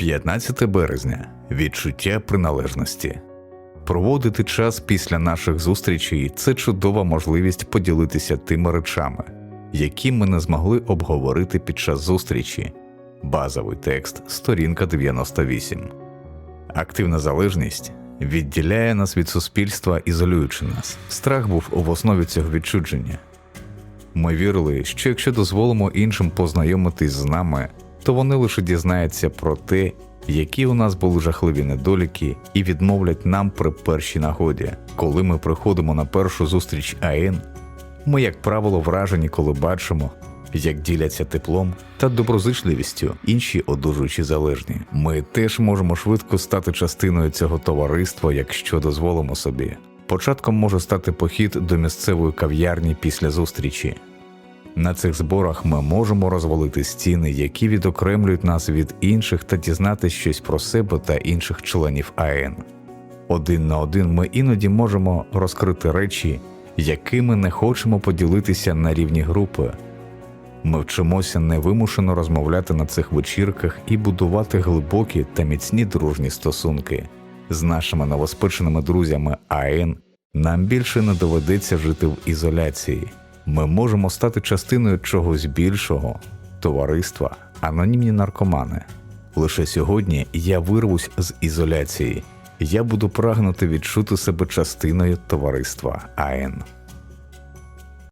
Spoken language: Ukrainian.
15 березня відчуття приналежності. Проводити час після наших зустрічей це чудова можливість поділитися тими речами, які ми не змогли обговорити під час зустрічі. Базовий текст, сторінка 98. Активна залежність відділяє нас від суспільства, ізолюючи нас. Страх був в основі цього відчудження. Ми вірили, що якщо дозволимо іншим познайомитись з нами, то вони лише дізнаються про те, які у нас були жахливі недоліки, і відмовлять нам при першій нагоді. Коли ми приходимо на першу зустріч АН, ми, як правило, вражені, коли бачимо, як діляться теплом та доброзичливістю інші одужуючі залежні. Ми теж можемо швидко стати частиною цього товариства, якщо дозволимо собі. Початком може стати похід до місцевої кав'ярні після зустрічі. На цих зборах ми можемо розвалити стіни, які відокремлюють нас від інших та дізнатися щось про себе та інших членів АН. Один на один ми іноді можемо розкрити речі, якими не хочемо поділитися на рівні групи. Ми вчимося невимушено розмовляти на цих вечірках і будувати глибокі та міцні дружні стосунки. З нашими новоспеченими друзями АН нам більше не доведеться жити в ізоляції. Ми можемо стати частиною чогось більшого товариства, анонімні наркомани. Лише сьогодні я вирвусь з ізоляції. Я буду прагнути відчути себе частиною товариства АН.